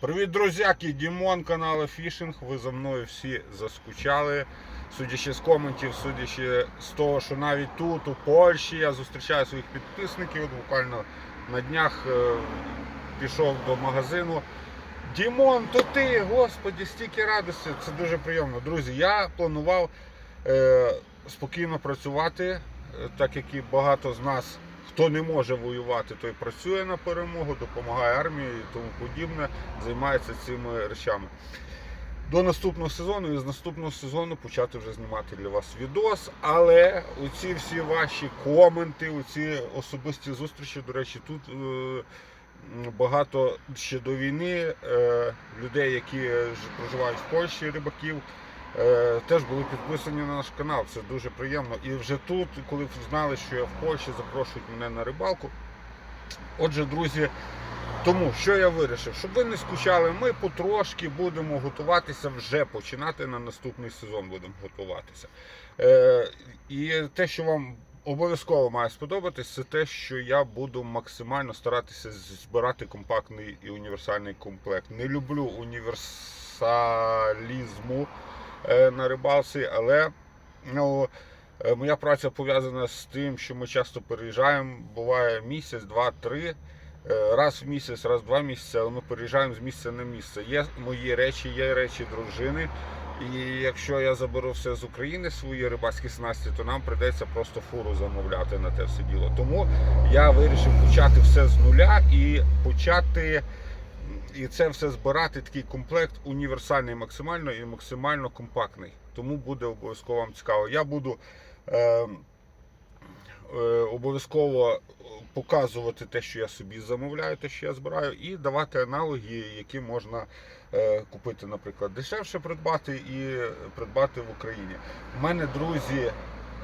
Привіт, друзяки! Дімон, канал Фішинг. Ви за мною всі заскучали. Судячи з коментів, судячи з того, що навіть тут, у Польщі, я зустрічаю своїх підписників. От буквально на днях е, пішов до магазину. Дімон, то ти, господі, стільки радості. Це дуже приємно. Друзі, я планував е, спокійно працювати, е, так як і багато з нас, хто не може воювати, той працює на перемогу, допомагає армії і тому подібне, займається цими речами. До наступного сезону і з наступного сезону почати вже знімати для вас відос. Але оці всі ваші коменти, оці особисті зустрічі, до речі, тут е, багато ще до війни е, людей, які проживають в Польщі, рибаків, теж були підписані на наш канал. Це дуже приємно. І вже тут, коли знали, що я в Польщі, запрошують мене на рибалку. Отже, друзі, тому що я вирішив, щоб ви не скучали, ми потрошки будемо готуватися вже починати на наступний сезон. Будемо готуватися. Е, і те, що вам обов'язково має сподобатись, це те, що я буду максимально старатися збирати компактний і універсальний комплект. Не люблю універсалізму е, на рибалці, але ну, е, моя праця пов'язана з тим, що ми часто переїжджаємо. Буває місяць, два, три. Е, Раз в місяць, раз в два місяці, але ми переїжджаємо з місця на місце. Є мої речі, є речі дружини. І якщо я заберу все з України, свої рибацькі снасті, то нам прийдеться просто фуру замовляти на те все діло. Тому я вирішив почати все з нуля і почати і це все збирати. Такий комплект універсальний максимально і максимально компактний. Тому буде обов'язково вам цікаво. Я буду е, е, обов'язково показувати те, що я собі замовляю, те, що я збираю, і давати аналоги, які можна е, купити, наприклад, дешевше придбати і придбати в Україні. У мене, друзі,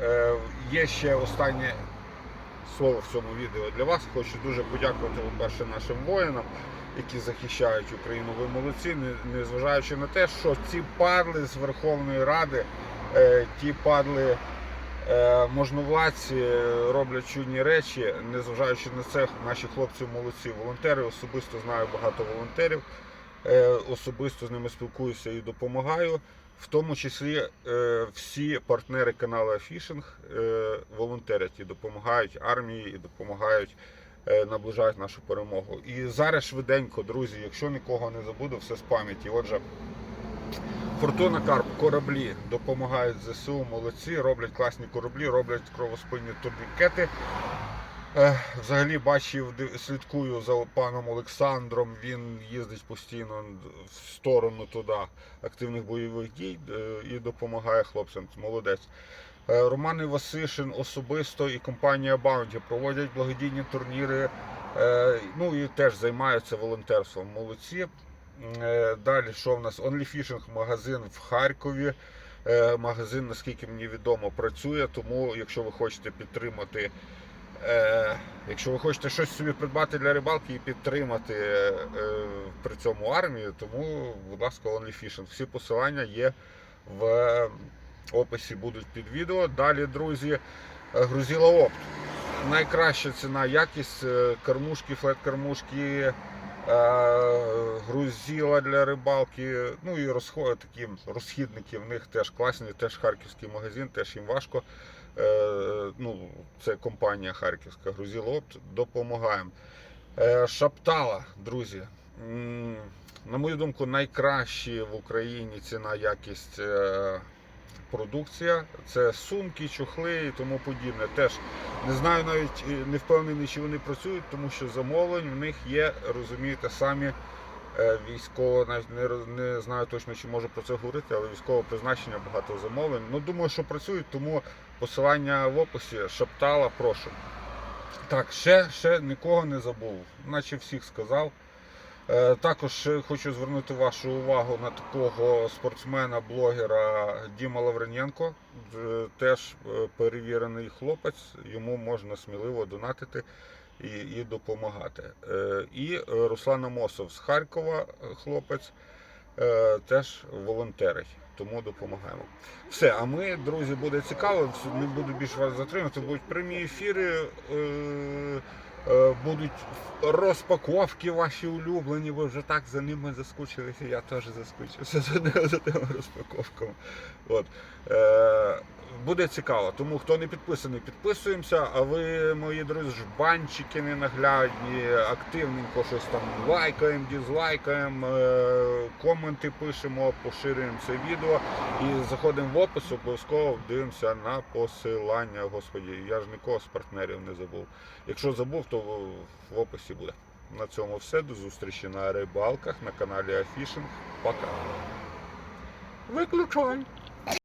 е, є ще останнє слово в цьому відео для вас. Хочу дуже подякувати, по-перше, нашим воїнам, які захищають Україну. Ви молодці, не- незважаючи на те, що ці падли з Верховної Ради, е, ті падли. Е, Можновладці роблять чудні речі, незважаючи на це, наші хлопці молодці. Волонтери особисто знаю багато волонтерів, е, особисто з ними спілкуюся і допомагаю. В тому числі всі партнери каналу Фішинг волонтерять і допомагають армії, і допомагають, наближають нашу перемогу. І зараз швиденько, друзі, якщо нікого не забуду, все з пам'яті. Отже. Фортуна Карп, кораблі допомагають ЗСУ, молодці, роблять класні кораблі, роблять кровоспинні турнікети. Е, Взагалі бачив, слідкую за паном Олександром. Він їздить постійно в сторону туди активних бойових дій е, і допомагає хлопцям. Молодець. Е, Роман Івасишин особисто і компанія Bounty проводять благодійні турніри. е, Ну і теж займаються волонтерством. Молодці. Е, Далі, що в нас? OnlyFishing магазин в Харкові. Магазин, наскільки мені відомо, працює. Тому, якщо ви хочете підтримати, якщо ви хочете щось собі придбати для рибалки і підтримати при цьому армію, тому, будь ласка, OnlyFishing. Всі посилання є в описі будуть під відео. Далі, друзі, е, грузіла опт. Найкраща ціна, якість е, кормушки, флет-кормушки. Е, грузіла для рибалки, ну і розход, такі розхідники в них теж класні, теж харківський магазин, теж їм важко. Ну, Це компанія Харківська грузіла опт, допомагаємо. Шаптала, друзі. На мою думку, найкращі в Україні ціна якість продукція. Це сумки, чохли і тому подібне. Теж не знаю навіть е, не впевнений, чи вони працюють, тому що замовлень в них є, розумієте, самі е, військово, навіть не, не знаю точно, чи можу про це говорити, але військове призначення багато замовлень. Ну думаю, що працюють, тому посилання в описі шептала, прошу. Так, ще, ще нікого не забув, наче всіх сказав. Е, Також хочу звернути вашу увагу на такого спортсмена-блогера Діма Лаврененко. Е, Теж е, перевірений хлопець, йому можна сміливо донатити і, і допомагати. І Руслан Амосов з Харкова, хлопець, теж волонтерить. Тому допомагаємо. Все, а ми, друзі, буде цікаво. Не буду більше вас затримувати. Будуть прямі ефіри. Е, Будуть розпаковки ваші улюблені, ви вже так за ними заскучилися, я теж заскучився за, за тими розпаковками. От. Е, буде цікаво, тому хто не підписаний, підписуємося. А ви, мої друзі, жбанчики ненаглядні, активненько щось там лайкаємо, дізлайкаємо, е, коменти пишемо, поширюємо це відео і заходимо в опис, обов'язково дивимося на посилання. Господі, я ж нікого з партнерів не забув. Якщо забув, то в, описі буде. На цьому все. До зустрічі на рибалках на каналі Афішинг. Пока. Виключай.